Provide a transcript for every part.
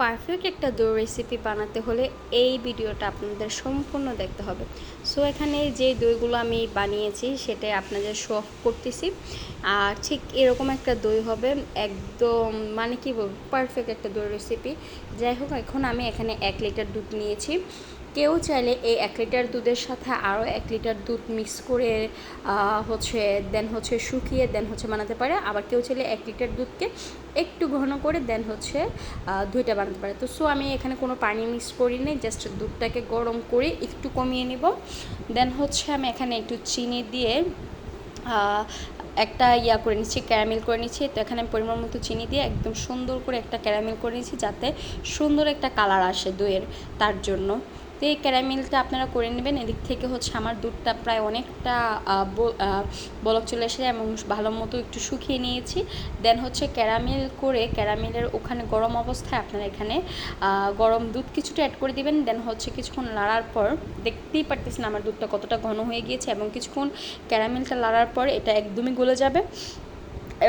Perfect একটা দই recipe বানাতে হলে এই ভিডিওটা আপনাদের সম্পূর্ণ দেখতে হবে। সো এখানে যে দইগুলো আমি বানিয়েছি সেটা আপনাদের শো অফ করতেছি। আর ঠিক এরকম একটা দই হবে, একদম মানে কি বলব পারফেক্ট একটা দই রেসিপি যাই হোক, এখন আমি এখানে এক লিটার দুধ নিয়েছি। কেউ চাইলে এই এক লিটার দুধের সাথে আরও এক লিটার দুধ মিক্স করে হচ্ছে দেন হচ্ছে শুকিয়ে দেন হচ্ছে বানাতে পারে। আবার কেউ চাইলে এক লিটার দুধকে একটু ঘন করে দেন হচ্ছে দুইটা বানাতে পারে। তো সো আমি এখানে কোনো পানি মিক্স করি নি জাস্ট দুধটাকে গরম করে একটু কমিয়ে নিব। দেন হচ্ছে আমি এখানে একটু চিনি দিয়ে একটা ইয়া করে নিচ্ছি ক্যারামেল করে নিচ্ছি। তো এখানে আমি পরিমাণ মতো চিনি দিয়ে একদম সুন্দর করে একটা ক্যারামেল করে নিচ্ছি, যাতে সুন্দর একটা কালার আসে দইয়ের, তার জন্য। তো এই ক্যারামেলটা আপনারা করে নেবেন। এদিক থেকে হচ্ছে আমার দুধটা প্রায় অনেকটা বলক চলে এসে এবং ভালো মতো একটু শুকিয়ে নিয়েছি। দেন হচ্ছে ক্যারামেল করে, ক্যারামেলের ওখানে গরম অবস্থায় আপনারা এখানে গরম দুধ কিছুটা অ্যাড করে দিবেন। দেন হচ্ছে কিছুক্ষণ লাড়ার পর, দেখতেই পারতেছেন আমার দুধটা কতটা ঘন হয়ে গিয়েছে এবং কিছুক্ষণ ক্যারামেলটা লাড়ার পর এটা একদমই গলে যাবে।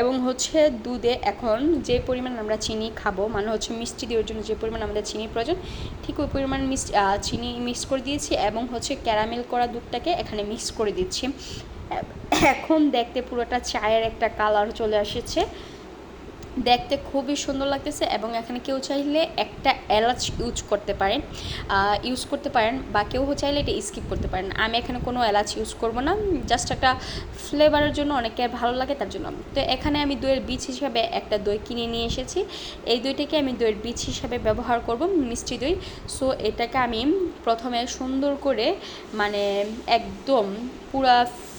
এবং হচ্ছে দুধে এখন যে পরিমাণ আমরা চিনি খাব মানে হচ্ছে মিষ্টি দেওয়ার জন্য যে পরিমাণ আমাদের চিনি প্রয়োজন, ঠিক ওই পরিমাণ মিস চিনি মিক্স করে দিয়েছি এবং হচ্ছে ক্যারামেল করা দুধটাকে এখানে মিক্স করে দিচ্ছি। এখন দেখতে পুরোটা চায়ের একটা কালার চলে এসেছে। দেখতে খুবই সুন্দর লাগতেছে এবং এখানে কেউ চাইলে একটা এলাচ ইউজ করতে পারেন ইউজ করতে পারেন বা কেউ চাইলে এটা স্কিপ করতে পারেন। আমি এখানে কোনো এলাচ ইউজ করব না জাস্ট একটা ফ্লেভারের জন্য অনেকে ভালো লাগে তার জন্য। তো এখানে আমি দইয়ের বীজ হিসাবে একটা দই কিনে নিয়ে এসেছি। এই দইটাকে আমি দইয়ের বীজ হিসাবে ব্যবহার করব, মিষ্টি দই। সো এটাকে আমি প্রথমে সুন্দর করে মানে একদম পুরা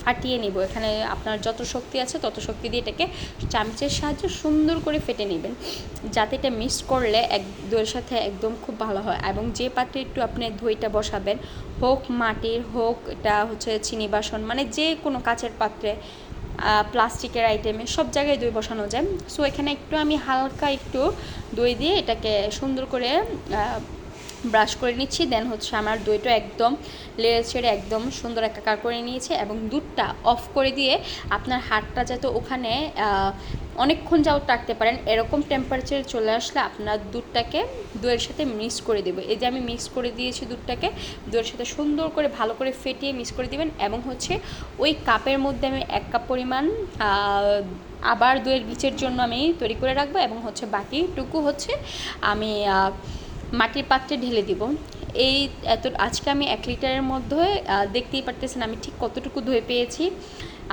ফাটিয়ে নিব। এখানে আপনার যত শক্তি আছে তত শক্তি দিয়ে এটাকে চামচের সাহায্যে সুন্দর করে ফেটে নেবেন। যাতে এটা মিক্স করলে এক দইয়ের সাথে একদম খুব ভালো হয় এবং যে পাত্রে একটু আপনি দইটা বসাবেন, হোক মাটির, হোক এটা হচ্ছে চিনি বাসন মানে যে কোনো কাচের পাত্রে প্লাস্টিকের আইটেমে সব জায়গায় দই বসানো যায়। সো এখানে একটু আমি হালকা একটু দই দিয়ে এটাকে সুন্দর করে ব্রাশ করে নিচ্ছি দেন হচ্ছে আমার দইটা একদম লেড়ে ছেড়ে একদম সুন্দর একাকার করে নিয়েছে এবং দুধটা অফ করে দিয়ে আপনার হাতটা যাতে ওখানে অনেকক্ষণ যাও রাখতে পারেন, এরকম টেম্পারেচারে চলে আসলে আপনার দুধটাকে দইয়ের সাথে মিক্স করে দেবো। এই যে আমি মিক্স করে দিয়েছি দুধটাকে, দইয়ের সাথে সুন্দর করে ভালো করে ফেটিয়ে মিক্স করে দিবেন এবং হচ্ছে ওই কাপের মধ্যে আমি এক কাপ পরিমাণ আবার দইয়ের বিচের জন্য আমি তৈরি করে রাখব এবং হচ্ছে বাকিটুকু হচ্ছে আমি মাটির পাত্রে ঢেলে দিব। এই এত, আজকে আমি এক লিটারের মধ্যে দেখতেই পারতেছেন আমি ঠিক কতটুকু ধুয়ে পেয়েছি।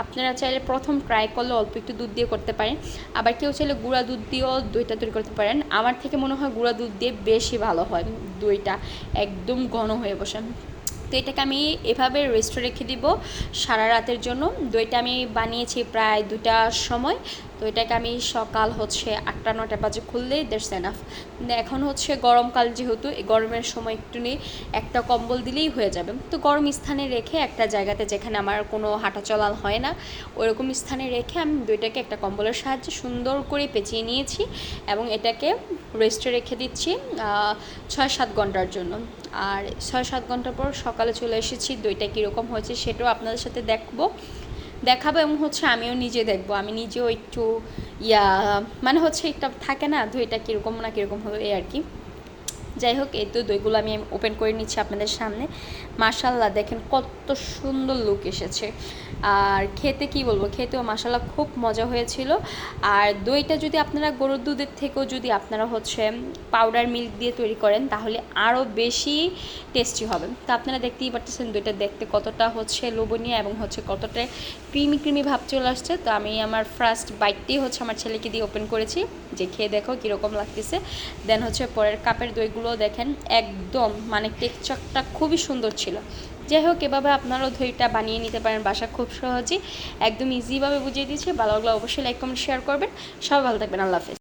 আপনারা চাইলে প্রথম ট্রাই করলে অল্প একটু দুধ দিয়ে করতে পারেন। আবার কেউ চাইলে গুঁড়া দুধ দিয়েও দইটা তৈরি করতে পারেন। আমার থেকে মনে হয় গুঁড়া দুধ দিয়ে বেশি ভালো হয় দইটা, একদম ঘন হয়ে বসে। তো এটাকে আমি এভাবে রেস্টে রেখে দিব সারা রাতের জন্য। দইটা আমি বানিয়েছি প্রায় দুটার সময়। তো এটাকে আমি সকাল হচ্ছে আটটা নটা বাজে খুললেই দেড়স এনাফ এখন হচ্ছে গরমকাল যেহেতু, এই গরমের সময় একটু নিয়ে একটা কম্বল দিলেই হয়ে যাবে। তো গরম স্থানে রেখে একটা জায়গাতে যেখানে আমার কোনো হাঁটা চলাল হয় না ওরকম স্থানে রেখে আমি দইটাকে একটা কম্বলের সাহায্যে সুন্দর করে পেঁচিয়ে নিয়েছি এবং এটাকে রেস্টে রেখে দিচ্ছি ছয় সাত ঘণ্টার জন্য। আর ছয় সাত ঘণ্টা পর সকালে চলে এসেছি, দইটা কীরকম হয়েছে সেটাও আপনাদের সাথে দেখব। দেখাবো এবং হচ্ছে আমিও নিজে দেখব। আমি নিজেও একটু, ইয়া মানে হচ্ছে একটা থাকে না দইটা কীরকম না কীরকম হবে এই আর কি। যাই হোক, এই তো দইগুলো আমি ওপেন করে নিচ্ছি আপনাদের সামনে। মাশাল্লাহ দেখেন কত সুন্দর লুক এসেছে। আর খেতে কি বলব? খেতেও মাসাল্লাহ খুব মজা হয়েছিল। আর দইটা যদি আপনারা গরুর দুধের থেকেও যদি আপনারা হচ্ছে পাউডার মিল্ক দিয়ে তৈরি করেন, তাহলে আরও বেশি টেস্টি হবে। তো আপনারা দেখতেই পারতেছেন দইটা দেখতে কতটা হচ্ছে লোভনীয় এবং হচ্ছে কতটা ক্রিমি ক্রিমি ভাব চলে আসছে। তো আমি আমার ফার্স্ট বাইকটি হচ্ছে আমার ছেলেকে দিয়ে ওপেন করেছি। যে খেয়ে দেখো কীরকম লাগতেছে। দেন হচ্ছে পরের কাপের দইগুলো দেখেন, একদম মানে টেক্সচারটা খুবই সুন্দর ছিল। যাই হোক এভাবে আপনারাও দইটা বানিয়ে নিতে পারেন বাসা খুব সহজেই। একদম ইজিভাবে বুঝিয়ে দিয়েছে। ভালো লাগলে অবশ্যই লাইক কমেন্ট শেয়ার করবেন। সবাই ভালো থাকবেন। আল্লাহ হাফেজ।